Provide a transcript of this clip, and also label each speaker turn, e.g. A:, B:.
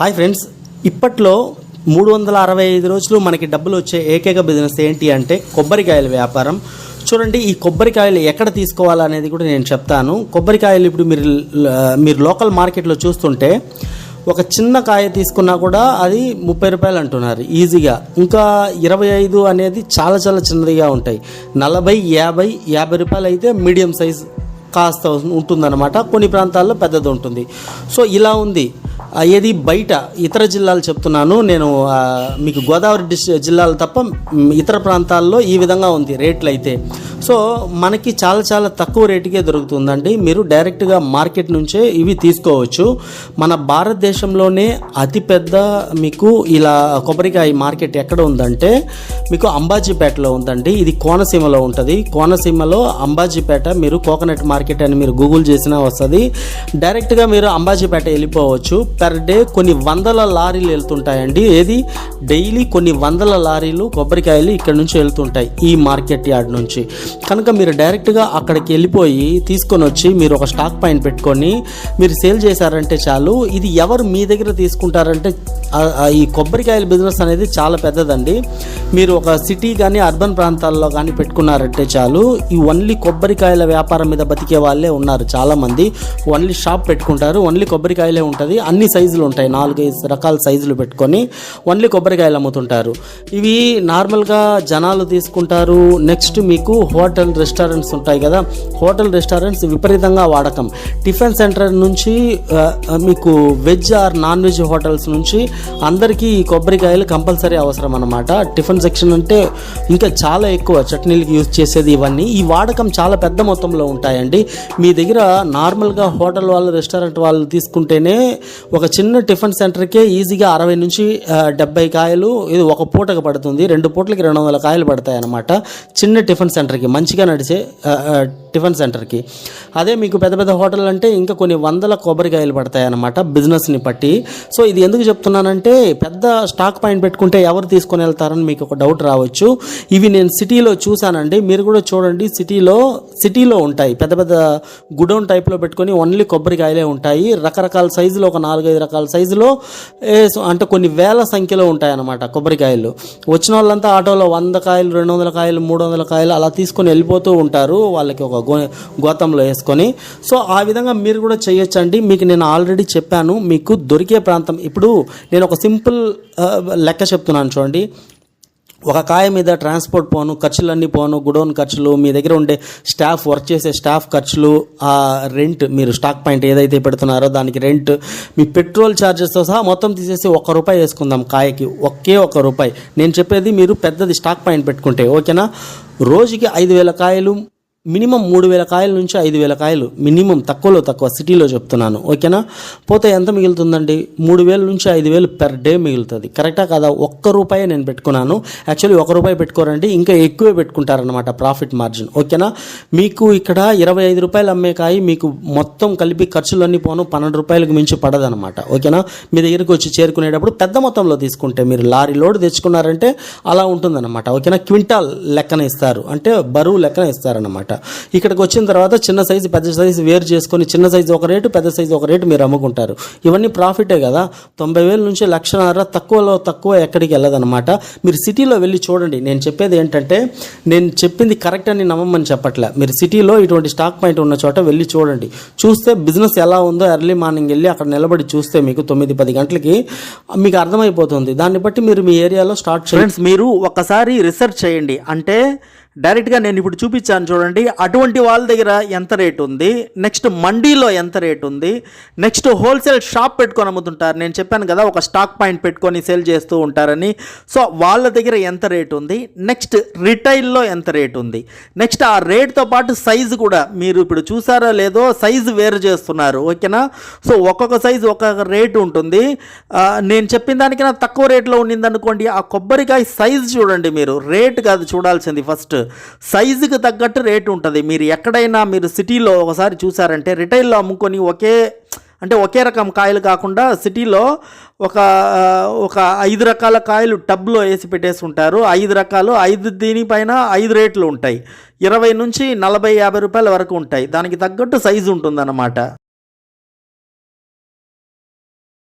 A: Hi friends ఇప్పట్లో మూడు వందల అరవై ఐదు రోజులు మనకి డబ్బులు వచ్చే ఏకైక బిజినెస్ ఏంటి అంటే కొబ్బరికాయల వ్యాపారం. చూడండి ఈ కొబ్బరికాయలు ఎక్కడ తీసుకోవాలనేది కూడా నేను చెప్తాను. కొబ్బరికాయలు ఇప్పుడు మీరు మీరు లోకల్ మార్కెట్లో చూస్తుంటే ఒక చిన్న కాయ తీసుకున్నా కూడా అది ముప్పై రూపాయలు అంటున్నారు ఈజీగా. ఇంకా ఇరవై ఐదు అనేది చాలా చాలా చిన్నదిగా ఉంటాయి. నలభై యాభై యాభై రూపాయలు అయితే మీడియం సైజ్ కాస్త ఉంటుందన్నమాట. కొన్ని ప్రాంతాల్లో పెద్దది ఉంటుంది. సో ఇలా ఉంది. ఏది బయట ఇతర జిల్లాలు చెప్తున్నాను నేను మీకు గోదావరి డిస్ జిల్లాలు తప్ప ఇతర ప్రాంతాల్లో ఈ విధంగా ఉంది రేట్లు అయితే. సో మనకి చాలా చాలా తక్కువ రేటుకే దొరుకుతుందండి. మీరు డైరెక్ట్గా మార్కెట్ నుంచే ఇవి తీసుకోవచ్చు. మన భారతదేశంలోనే అతిపెద్ద మీకు ఇలా కొబ్బరికాయ మార్కెట్ ఎక్కడ ఉందంటే మీకు అంబాజీపేటలో ఉందండి. ఇది కోనసీమలో ఉంటుంది. కోనసీమలో అంబాజీపేట మీరు కోకోనట్ మార్కెట్ అని మీరు గూగుల్ చేసినా వస్తుంది. డైరెక్ట్గా మీరు అంబాజీపేట వెళ్ళిపోవచ్చు. పర్ డే కొన్ని వందల లారీలు వెళ్తుంటాయండి. ఏది? డైలీ కొన్ని వందల లారీలు కొబ్బరికాయలు ఇక్కడ నుంచి వెళ్తుంటాయి ఈ మార్కెట్ యార్డ్ నుంచి. కనుక మీరు డైరెక్ట్గా అక్కడికి వెళ్ళిపోయి తీసుకొని వచ్చి మీరు ఒక స్టాక్ పాయింట్ పెట్టుకొని మీరు సేల్ చేశారంటే చాలు. ఇది ఎవరు మీ దగ్గర తీసుకుంటారంటే ఈ కొబ్బరికాయల బిజినెస్ అనేది చాలా పెద్దదండి. మీరు ఒక సిటీ కానీ అర్బన్ ప్రాంతాల్లో కానీ పెట్టుకున్నారంటే చాలు. ఈ ఓన్లీ కొబ్బరికాయల వ్యాపారం మీద బతికే వాళ్ళే ఉన్నారు చాలామంది. ఓన్లీ షాప్ పెట్టుకుంటారు ఓన్లీ కొబ్బరికాయలే ఉంటుంది. అన్ని సైజులు ఉంటాయి నాలుగైదు రకాల సైజులు పెట్టుకొని ఓన్లీ కొబ్బరికాయలు అమ్ముతుంటారు. ఇవి నార్మల్గా జనాలు తీసుకుంటారు. నెక్స్ట్ మీకు హోటల్ రెస్టారెంట్స్ ఉంటాయి కదా హోటల్ రెస్టారెంట్స్ విపరీతంగా వాడకం. టిఫిన్ సెంటర్ నుంచి మీకు veg or non veg hotels నుంచి అందరికీ ఈ కొబ్బరికాయలు కంపల్సరీ అవసరం అనమాట టిఫిన్ సెక్షన్ అంటే ఇంకా చాలా ఎక్కువ చట్నీలకి యూజ్ చేసేది ఇవన్నీ. ఈ వాడకం చాలా పెద్ద మొత్తంలో ఉంటాయండి. మీ దగ్గర నార్మల్గా హోటల్ వాళ్ళు రెస్టారెంట్ వాళ్ళు తీసుకుంటేనే ఒక చిన్న టిఫిన్ సెంటర్కే ఈజీగా అరవై నుంచి డెబ్బై కాయలు ఇది ఒక పూటకు పడుతుంది. రెండు పూటలకి రెండు వందల కాయలు పడతాయి అన్నమాట చిన్న టిఫిన్ సెంటర్కి మంచిగా నడిచే టిఫిన్ సెంటర్కి. అదే మీకు పెద్ద పెద్ద హోటల్ అంటే ఇంకా కొన్ని వందల కొబ్బరికాయలు పడతాయి అన్నమాట బిజినెస్ని బట్టి సో ఇది ఎందుకు చెప్తున్నానంటే పెద్ద స్టాక్ పాయింట్ పెట్టుకుంటే ఎవరు తీసుకొని వెళ్తారని మీకు ఒక డౌట్ రావచ్చు. ఇవి నేను సిటీలో చూశానండి. మీరు కూడా చూడండి సిటీలో సిటీలో ఉంటాయి. పెద్ద పెద్ద గుడౌన్ టైప్లో పెట్టుకొని ఓన్లీ కొబ్బరికాయలే ఉంటాయి. రకరకాల సైజులో ఒక నాలుగైదు రకాల సైజులో అంటే కొన్ని వేల సంఖ్యలో ఉంటాయన్నమాట కొబ్బరికాయలు. వచ్చిన వాళ్ళంతా ఆటోలో వంద కాయలు రెండు వందల కాయలు మూడు వందల కాయలు అలా తీసుకొని వెళ్ళిపోతూ ఉంటారు. వాళ్ళకి ఒక గో గోతంలో వేసుకొని. సో ఆ విధంగా మీరు కూడా చేయొచ్చండి. మీకు నేను ఆల్రెడీ చెప్పాను మీకు దొరికే ప్రాంతం. ఇప్పుడు నేను ఒక సింపుల్ లెక్క చెప్తున్నాను చూడండి. ఒక కాయ మీద ట్రాన్స్పోర్ట్ పోను ఖర్చులన్నీ పోను గుడౌన్ ఖర్చులు మీ దగ్గర ఉండే స్టాఫ్ వర్క్ చేసే స్టాఫ్ ఖర్చులు ఆ రెంట్ మీరు స్టాక్ పాయింట్ ఏదైతే పెడుతున్నారో దానికి రెంట్ మీ పెట్రోల్ ఛార్జెస్తో సహా మొత్తం తీసేసి ఒక్క రూపాయి వేసుకుందాం కాయకి. ఒకే ఒక్క రూపాయి. నేను చెప్పేది మీరు పెద్దది స్టాక్ పాయింట్ పెట్టుకుంటే ఓకేనా? రోజుకి ఐదు వేల కాయలు మినిమం మూడు వేల కాయల నుంచి ఐదు వేల కాయలు మినిమం తక్కువలో తక్కువ సిటీలో చెప్తున్నాను. ఓకేనా? పోతే ఎంత మిగులుతుందండి? మూడు వేల నుంచి ఐదు వేలు పెర్ డే మిగులుతుంది. కరెక్టా కదా? ఒక్క రూపాయే నేను పెట్టుకున్నాను. యాక్చువల్లీ ఒక రూపాయి పెట్టుకోరండి. ఇంకా ఎక్కువే పెట్టుకుంటారనమాట ప్రాఫిట్ మార్జిన్ ఓకేనా? మీకు ఇక్కడ ఇరవై ఐదు రూపాయలు అమ్మే కాయ మీకు మొత్తం కలిపి ఖర్చులన్నీ పోను పన్నెండు రూపాయలకు మించి పడదనమాట ఓకేనా? మీ దగ్గరికి వచ్చి చేరుకునేటప్పుడు పెద్ద మొత్తంలో తీసుకుంటే మీరు లారీ లోడ్ తెచ్చుకున్నారంటే అలా ఉంటుందన్నమాట. ఓకేనా? క్వింటాల్ లెక్కన ఇస్తారు. అంటే బరువు లెక్కన ఇస్తారనమాట ఇక్కడికి వచ్చిన తర్వాత చిన్న సైజు పెద్ద సైజు వేరు చేసుకొని చిన్న సైజు ఒక రేటు పెద్ద సైజు ఒక రేటు మీరు అమ్ముకుంటారు. ఇవన్నీ ప్రాఫిటే కదా. తొంభై వేల నుంచి లక్షన్నర తక్కువలో తక్కువ ఎక్కడికి వెళ్ళదనమాట మీరు సిటీలో వెళ్ళి చూడండి. నేను చెప్పేది ఏంటంటే నేను చెప్పింది కరెక్ట్ అని నమ్మమని చెప్పట్లే. మీరు సిటీలో ఇటువంటి స్టాక్ పాయింట్ ఉన్న చోట వెళ్ళి చూడండి. చూస్తే బిజినెస్ ఎలా ఉందో ఎర్లీ మార్నింగ్ వెళ్ళి అక్కడ నిలబడి చూస్తే మీకు తొమ్మిది పది గంటలకి మీకు అర్థమైపోతుంది. దాన్ని బట్టి మీరు మీ ఏరియాలో స్టార్ట్ చేయండి. మీరు ఒకసారి రీసెర్చ్ చేయండి. అంటే డైరెక్ట్గా నేను ఇప్పుడు చూపించాను చూడండి. అటువంటి వాళ్ళ దగ్గర ఎంత రేట్ ఉంది? నెక్స్ట్ మండీలో ఎంత రేట్ ఉంది? నెక్స్ట్ హోల్సేల్ షాప్ పెట్టుకొని అమ్ముతుంటారు. నేను చెప్పాను కదా ఒక స్టాక్ పాయింట్ పెట్టుకొని సేల్ చేస్తూ ఉంటారని. సో వాళ్ళ దగ్గర ఎంత రేట్ ఉంది? నెక్స్ట్ రిటైల్లో ఎంత రేట్ ఉంది? నెక్స్ట్ ఆ రేట్తో పాటు సైజు కూడా మీరు ఇప్పుడు చూసారో లేదో సైజు వేరు చేస్తున్నారు. ఓకేనా సో ఒక్కొక్క సైజు ఒక్కొక్క రేటు ఉంటుంది. నేను చెప్పిన దానికైనా తక్కువ రేట్లో ఉండింది అనుకోండి ఆ కొబ్బరికాయ సైజు చూడండి మీరు. రేట్ కాదు చూడాల్సింది ఫస్ట్ సైజుకి తగ్గట్టు రేటు ఉంటుంది. మీరు ఎక్కడైనా మీరు సిటీలో ఒకసారి చూసారంటే రిటైల్లో అమ్ముకొని ఒకే అంటే ఒకే రకం కాయలు కాకుండా సిటీలో ఒక ఒక ఐదు రకాల కాయలు టబ్లో వేసి పెట్టేసి ఉంటారు. ఐదు రకాలు ఐదు దీనిపైన ఐదు రేట్లు ఉంటాయి. ఇరవై నుంచి నలభై యాభై రూపాయల వరకు ఉంటాయి. దానికి తగ్గట్టు సైజు ఉంటుందన్నమాట.